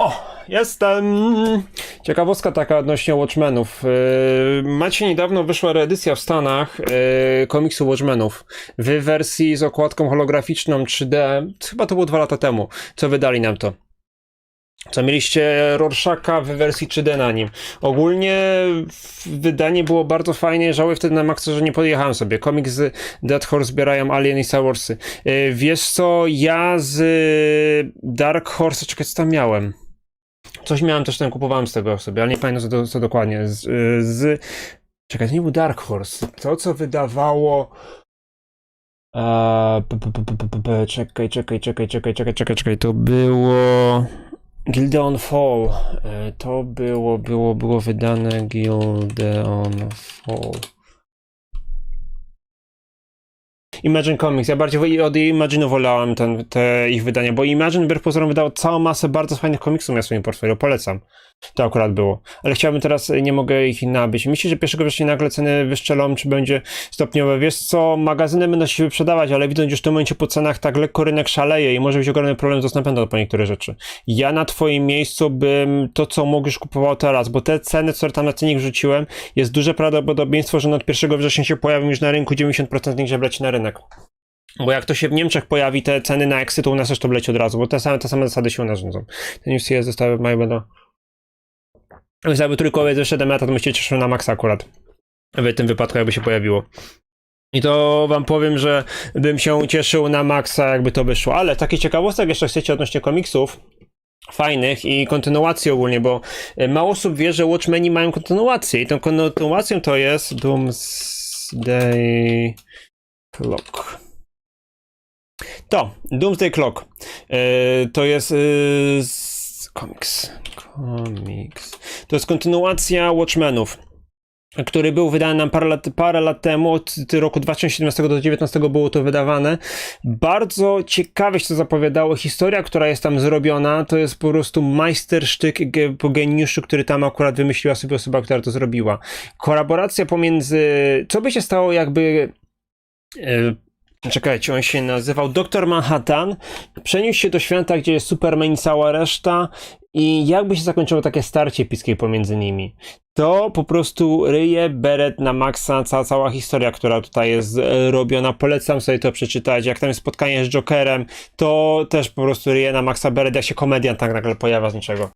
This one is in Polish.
O, jestem. Ciekawostka taka odnośnie Watchmenów. Yy, Macie niedawno wyszła reedycja w Stanach yy, komiksu Watchmenów w wersji z okładką holograficzną 3D. Chyba to było dwa lata temu, co wydali nam to. Co mieliście Rorschaka w wersji 3D na nim. Ogólnie wydanie było bardzo fajne. Żałuję wtedy na maksa, że nie podjechałem sobie. Komiks z Dead Horse zbierają Alien i Star Warsy. Yy, Wiesz co, ja z Dark Horse, czekaj, co tam miałem? Coś miałem też tam, kupowałem z tego sobie, ale nie pamiętam co, do- co dokładnie. Z, y, z... Czekaj, to nie był Dark Horse. To, co wydawało... P, czekaj, czekaj, czekaj, czekaj, czekaj, czekaj, czekaj, to było... Gildeon Fall. E, To było, było, było wydane Gildeon Fall. Imagine Comics. Ja bardziej od Imagine'u wolałem ten, te ich wydania, bo Imagine wbrew pozorom wydało całą masę bardzo fajnych komiksów na swoim portfolio. Polecam. To akurat było. Ale chciałbym teraz, nie mogę ich nabyć. Myślisz, że 1 września nagle ceny wyszczelą, czy będzie stopniowe? Wiesz co, magazyny będą się wyprzedawać, ale widząc już w tym momencie po cenach tak lekko rynek szaleje i może być ogromny problem z dostępem po niektóre rzeczy. Ja na twoim miejscu bym to, co mogłeś kupował teraz, bo te ceny, które tam na cennik wrzuciłem, jest duże prawdopodobieństwo, że od 1 września się pojawią już na rynku 90% z nich, żeby leci na rynek. Bo jak to się w Niemczech pojawi, te ceny na exit, u nas też to leci od razu, bo te same, te same zasady się u nas rządzą. Te newsy zostały mają będą. Jakby trójkowiec ze 7 lata, to byście cieszył na maksa akurat. W tym wypadku jakby się pojawiło. I to wam powiem, że bym się cieszył na maksa, jakby to wyszło. Ale takie ciekawostek jeszcze chcecie odnośnie komiksów fajnych i kontynuacji ogólnie, bo e, mało osób wie, że Watchmeni mają kontynuację i tą kontynuacją to jest Doomsday Clock. To, Doomsday Clock. E, to jest e, komiks. Komiks. To jest kontynuacja Watchmenów, który był wydany nam parę lat, parę lat temu, od roku 2017 do 2019 było to wydawane. Bardzo ciekawie się to zapowiadało. Historia, która jest tam zrobiona, to jest po prostu majstersztyk po geniuszu, który tam akurat wymyśliła sobie osoba, która to zrobiła. Kolaboracja pomiędzy... Co by się stało, jakby... Czekajcie, on się nazywał Doktor Manhattan. Przeniósł się do świata, gdzie jest Superman i cała reszta. I jakby się zakończyło takie starcie epickie pomiędzy nimi. To po prostu ryje beret na maksa, cała, cała historia, która tutaj jest e, robiona. Polecam sobie to przeczytać. Jak tam jest spotkanie z Jokerem, to też po prostu ryje na maksa beret, jak się komedian tak nagle pojawia z niczego.